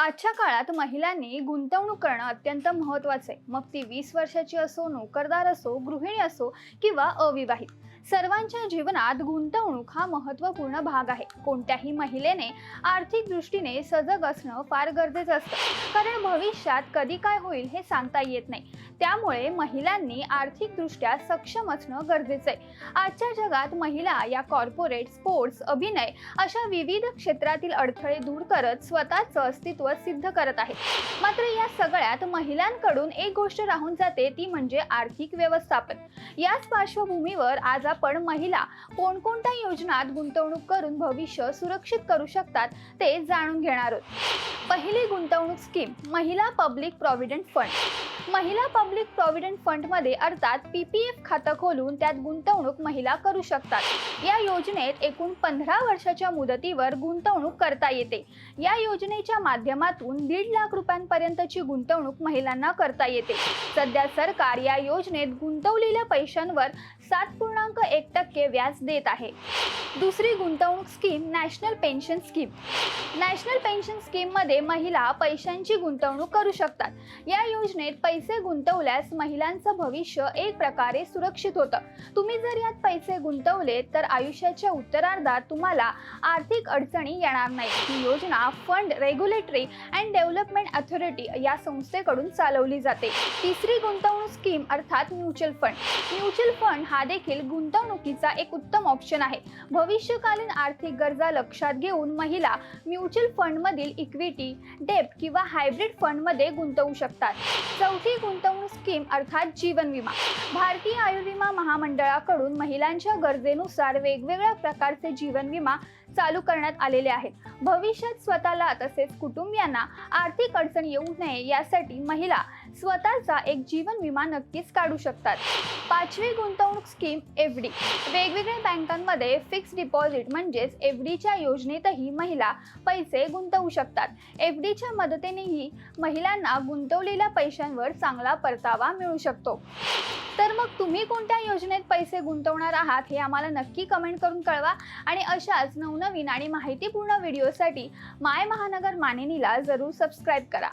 आजच्या काळात महिलांनी गुंतवणूक करणं अत्यंत महत्त्वाचं आहे. मग ती वीस वर्षाची असो नोकरदार असो गृहिणी असो किंवा अविवाहित. सर्वांच्या जीवनात गुंतवणूक हा महत्त्वपूर्ण भाग आहे. कोणत्याही महिलेने आर्थिक दृष्टीने सजग असणं फार गरजेचं असतं. कारण भविष्यात कधी काय होईल हे सांगता येत नाही. त्यामुळे महिलांनी आर्थिकदृष्ट्या सक्षम असणं गरजेचं आहे आजच्या जगात महिला या कॉर्पोरेट स्पोर्ट्स अभिनय अशा विविध क्षेत्रातील अडथळे दूर करत स्वतःचं अस्तित्व सिद्ध करत आहेत. मात्र या सगळ्यात महिलांकडून एक गोष्ट राहून जाते ती म्हणजे आर्थिक व्यवस्थापन. याच पार्श्वभूमीवर आज आपण महिला कोणकोणत्या योजनात गुंतवणूक करून भविष्य सुरक्षित करू शकतात ते जाणून घेणार आहोत. पहिली गुंतवणूक स्कीम महिला पब्लिक प्रॉव्हिडंट फंड. महिला पब्लिक पब्लिक प्रॉव्हिडंट फंडमध्ये अर्थात पी पी एफ खातं खोलून त्यात गुंतवणूक महिला करू शकतात. या योजनेत एकूण पंधरा वर्षाच्या मुदतीवर गुंतवणूक करता येते. या योजनेच्या माध्यमातून दीड लाख रुपयांपर्यंतची गुंतवणूक महिलांना करता येते. सध्या सरकार या योजनेत गुंतवलेल्या पैशांवर सात पूर्णांक एक टक्के व्याज देत आहे. दुसरी गुंतवणूक scheme national pension scheme national pension स्कीममध्ये महिला पैशांची गुंतवणूक करू शकतात. या योजनेत पैसे गुंतवल्यास महिलांचं भविष्य एक प्रकारे सुरक्षित होतं. तुम्ही जर यात पैसे गुंतवले तर आयुष्याच्या उत्तरार्धात तुम्हाला आर्थिक अडचणी येणार नाही ही योजना fund regulatory and development authority या संस्थेकडून चालवली जाते. तिसरी गुंतवणूक स्कीम अर्थात म्युच्युअल फंड म्युच्युअल फंड हा देखील गुंतवणुकीचा एक उत्तम ऑप्शन आहे. भविष्यकालीन आर्थिक गरजा लक्षात घेऊन महिला म्युच्युअल फंडमधील इक्विटी डेप्ट किंवा हायब्रिड फंडमध्ये गुंतवू शकतात. चौथी गुंतवणूक स्कीम अर्थात जीवन विमा. भारतीय आयुर्विमा महामंडळाकडून महिलांच्या गरजेनुसार वेगवेगळ्या प्रकारचे जीवन विमा चालू करण्यात आलेले आहेत. भविष्यात स्वतःला तसेच कुटुंबियांना आर्थिक अडचण येऊ नये यासाठी महिला स्वतःचा एक जीवन विमा नक्कीच काढू शकतात. पाचवी गुंतवणूक स्कीम एफ डी. वेगवेगळ्या बँकांमध्ये फिक्स डिपॉझिट म्हणजेच एफ डीच्या योजनेतही महिला पैसे गुंतवू शकतात. एफ डीच्या मदतीनेही महिलांना गुंतवलेल्या पैशांवर चांगला परतावा मिळू शकतो. तर मग तुम्ही कोणत्या योजनेत पैसे गुंतवणार आहात हे आम्हाला नक्की कमेंट करून कळवा आणि अशाच नवनवीन आणि माहितीपूर्ण व्हिडिओसाठी माय महानगर मानिनीला जरूर सबस्क्राईब करा.